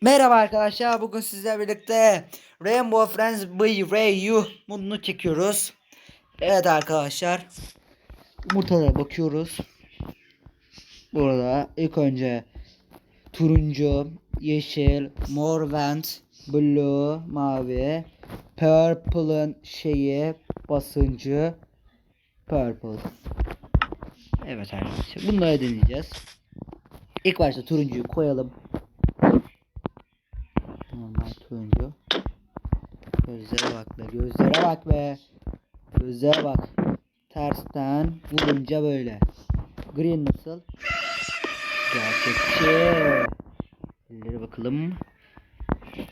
Merhaba arkadaşlar bugün sizlerle birlikte Rainbow Friends BRU modunu çekiyoruz. Evet arkadaşlar yumurtalara bakıyoruz. Burada ilk önce turuncu, yeşil, mor vent, blue, mavi, purple'ın şeyi basıncı purple. Evet arkadaşlar bunları deneyeceğiz. İlk başta turuncuyu koyalım. Normal turuncu. Gözlere bak be. Gözlere bak be. Gözlere bak. Tersten vurunca böyle. Green nasıl? Gerçekçi. Elleri bakalım.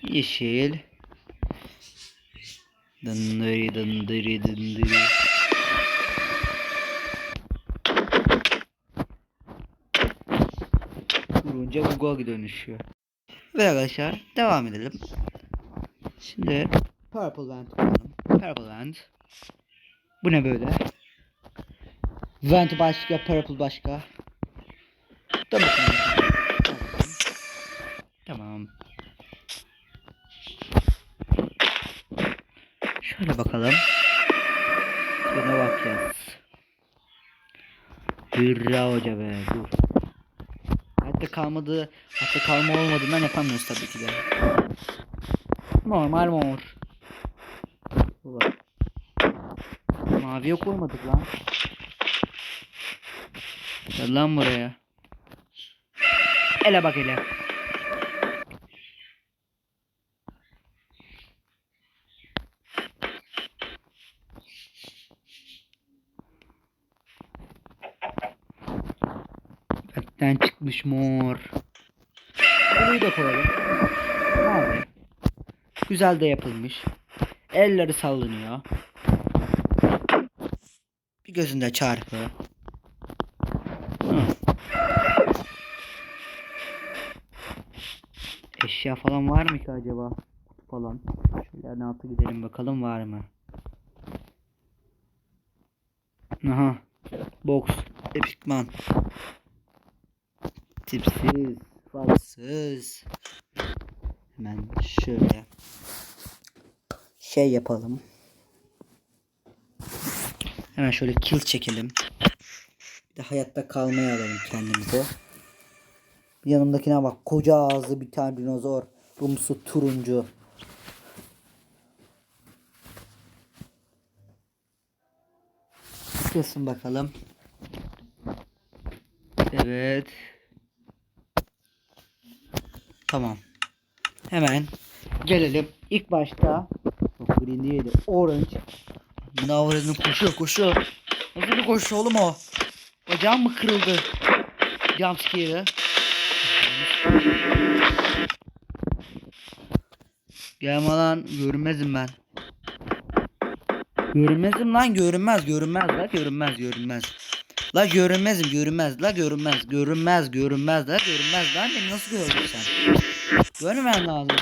Yeşil. Dındırı dındırı dındırı. Vurunca Google dönüşüyor. Ve arkadaşlar devam edelim. Şimdi Purple Vent kullanalım. Purple Vent. Bu ne böyle? Vent başka, Purple başka. Tamam. Tamam. Şöyle bakalım. Şuna bakacağız. Hırra hoca be dur. Hatta kalmadı, hatta kalma olmadığından yapamıyoruz tabii ki de. Normal mor. Ulan. Maviye koymadık lan. Gel lan buraya. Ele bak ele. Benden çıkmış mor. Bunu da koyalım. Mavi. Güzel de yapılmış. Elleri sallanıyor. Bir gözünde çarpı. Hı. Eşya falan var mı ki acaba? Kutu falan. Şöyle en alta gidelim bakalım var mı? Aha. Box. Epicman. Tipsiz. Falsız. Hemen şöyle şey yapalım. Hemen şöyle kill çekelim. Bir de hayatta kalmaya alalım kendimize. Yanımdakine bak koca ağızlı bir tane dinozor. Rumsu turuncu. Kısın bakalım. Evet. Tamam. Hemen gelelim. İlk başta Yok green değildi. Orange. Münavverenin koşuyor koşuyor. Nasıl bir koşu oğlum o? Bacağım mı kırıldı? Jumpscare'ı. Gelme lan görünmezim ben. Görünmezim lan görünmez görünmez la görünmez görünmez. La görünmezim görünmez la görünmez görünmez görünmez la görünmez lan beni nasıl gördün sen? Görmemen lazım.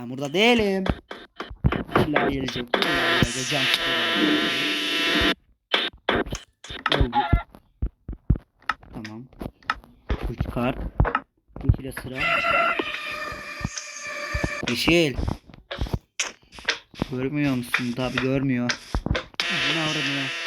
Ben burada değilim. İlla gelecek. İlla. Oldu. Tamam. Üç kart. Yeşile sıra. Yeşil. Görmüyor musun? Tabi görmüyor. Ne avradını?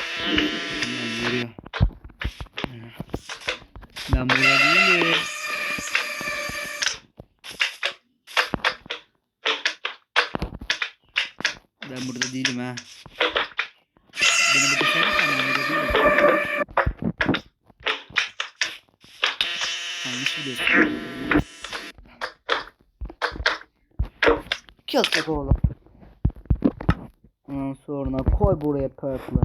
Yanlış biliyorsun. Kill oğlum. Ondan sonra koy buraya purple'ı.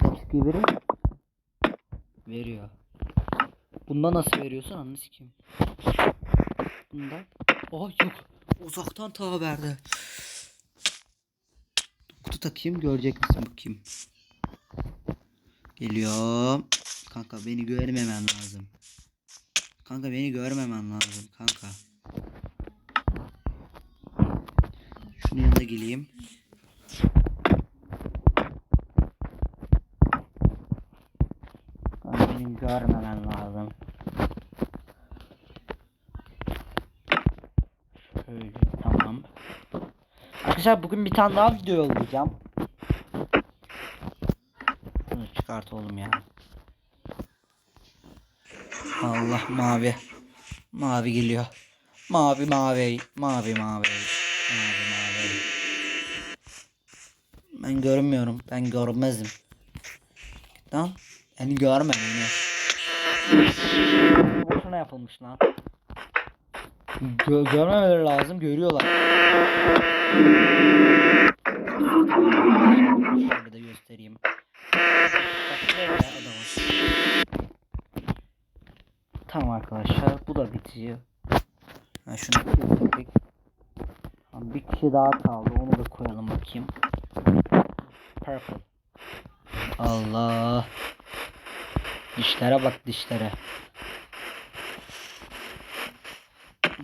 Tepsi verir? Veriyor. Bunda nasıl veriyorsun anını sikeyim. Bunda. Oh yok. Uzaktan ta verdi. Kutu takayım görecek misin bakayım. Geliyorum. Kanka beni görmemen lazım. Kanka beni görmemen lazım kanka. Şunun yanına geleyim. Kanka beni görmemen lazım. Şöyle tamam. Arkadaşlar bugün bir tane daha video yollayacağım. Bunu çıkart oğlum ya. Allah mavi. Mavi geliyor. Mavi mavi. Mavi mavi. Mavi mavi. Ben görmüyorum. Ben görmezim. Lan. Yani görme beni. Boşuna yapılmış lan. Gö görmemeleri lazım. Görüyorlar. Tamam arkadaşlar bu da bitiyor. Ha, şunu koyduk. Tamam, bir kişi daha kaldı onu da koyalım bakayım. Purple. Allah. Dişlere bak dişlere.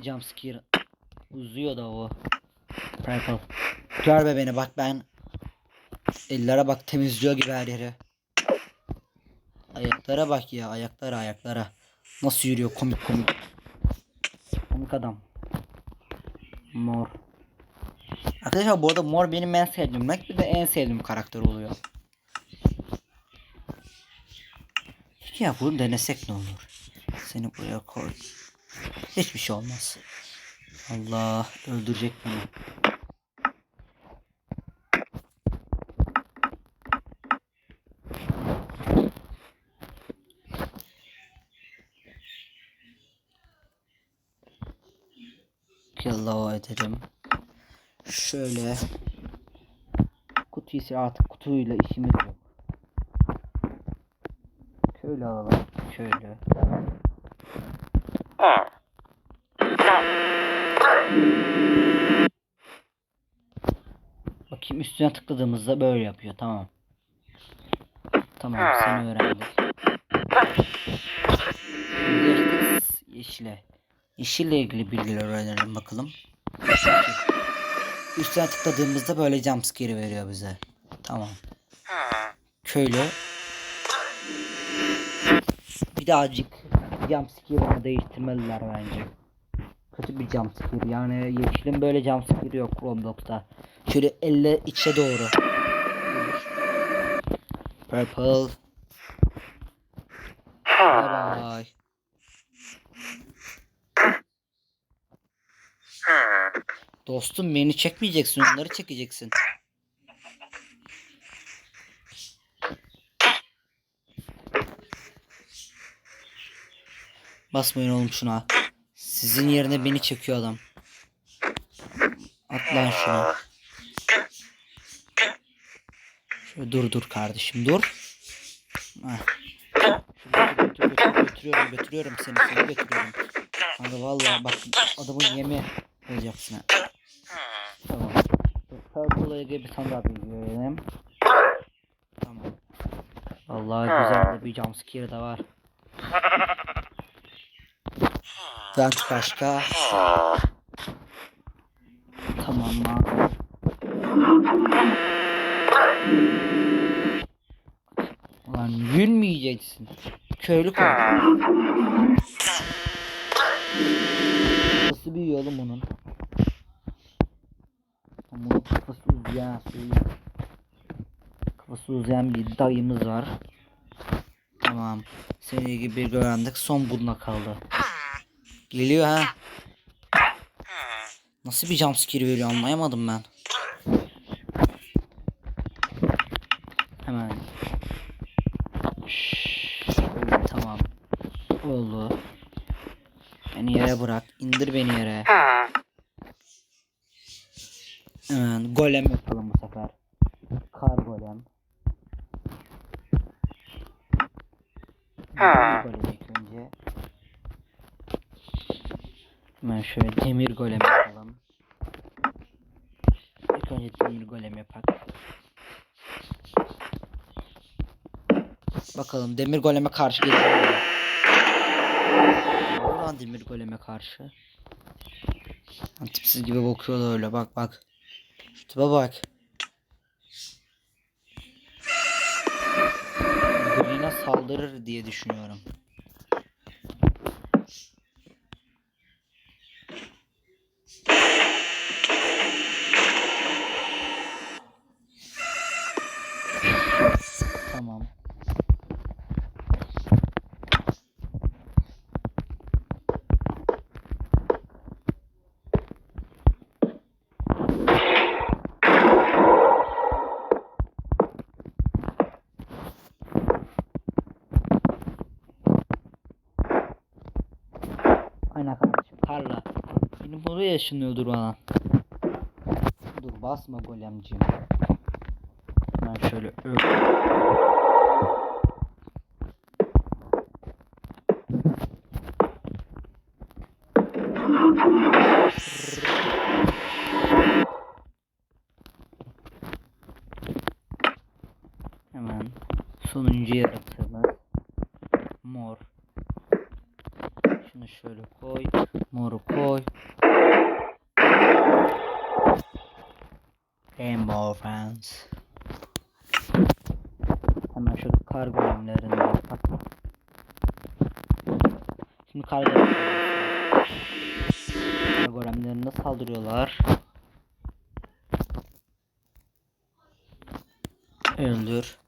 Jumpscare uzuyor da o. Purple. Gör be beni bak ben. Ellere bak temizliyor gibi her yeri. Ayaklara bak ya ayaklara ayaklara. Nasıl yürüyor komik komik. Komik adam. Mor. Arkadaşlar bu arada mor benim en sevdiğim renk bir de en sevdiğim karakter oluyor. Ya bunu denesek ne olur? Seni buraya koy. Hiçbir şey olmaz. Allah öldürecek beni. Yallah edelim. Şöyle kutu ise artık kutuyla işimiz yok. Şöyle alalım. Şöyle. Bakayım üstüne tıkladığımızda böyle yapıyor. Tamam. Tamam seni öğrendik. Yeşile. Yeşille ilgili bilgiler öğrenelim bakalım. Üstüne tıkladığımızda böyle jumpscare veriyor bize. Tamam. Köylü. Birazcık jumpscare'ını değiştirmeliler bence. Kötü bir jumpscare yani yeşilin böyle jumpscare yok Roblox'ta. Şöyle elle içe doğru. Purple. Bye bye. Dostum beni çekmeyeceksin onları çekeceksin. Basmayın oğlum şuna. Sizin yerine beni çekiyor adam. At lan şuna. Şöyle dur dur kardeşim dur. Götürüyorum götürüyorum seni seni götürüyorum. Kanka vallahi bak adamın yemi olacaksın ha. Purple'a ilgili bir tane daha bilgi verelim. Tamam. Vallahi güzel de bir jumpscare da var. Dank başka. Tamam mı? Ulan gülmeyeceksin. Köylü koy. Kafası büyüyor oğlum bunun. Bunun kafası uzayan. Kafası uzayan bir dayımız var. Tamam. Seni gibi öğrendik. Son bununla kaldı. Geliyor ha. Nasıl bir jumpscare veriyor anlayamadım ben. Hemen. Şöyle, tamam. Oldu. Beni yere bırak. İndir beni yere. Hemen golem yapalım bu sefer. Kar golem. Demir golem önce. Hemen şöyle demir golem yapalım. İlk önce demir golem yapak. Bakalım demir goleme karşı gelir mi? Ulan demir goleme karşı. Tipsiz gibi bakıyor da öyle bak bak. Tipe bak. Birine saldırır diye düşünüyorum. Tarla. Benim buraya yaşanıyordur bana. Dur basma golemciğim. Ben şöyle öp. Hemen sonuncu yaratığımız mor. Şunu şöyle koy. Friends. Hemen şu kar golemlerini kapat. Şimdi Kar golemlerine saldırıyorlar. Öldür.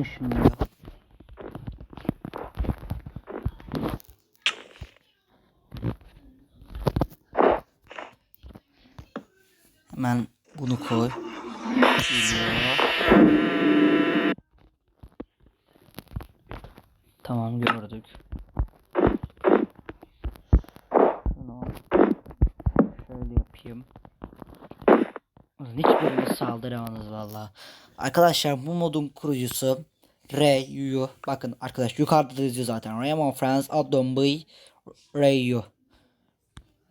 Işınlıyor. Hemen bunu koy. Tamam gördük. Şöyle yapayım. Hiçbiriniz saldıramadınız valla. Arkadaşlar bu modun kurucusu Rayu. Bakın arkadaş yukarıda da yazıyor zaten. Raymond Friends Addon Boy Rayu.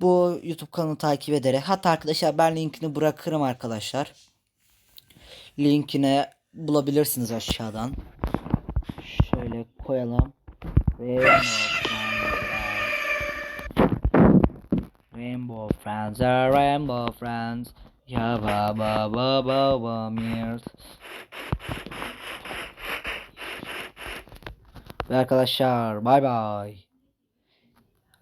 Bu YouTube kanalı takip ederek hatta arkadaşlar ben linkini bırakırım arkadaşlar. Linkini bulabilirsiniz aşağıdan. Şöyle koyalım. Rainbow Friends. Rainbow Friends Rainbow Friends. Ya ba ba ba ba ba mirs. Ve arkadaşlar bay bay.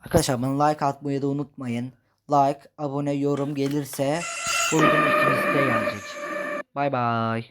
Arkadaşlar bana like atmayı da unutmayın. Like, abone, yorum gelirse buyurun ikimiz de gelecek. Bay bay.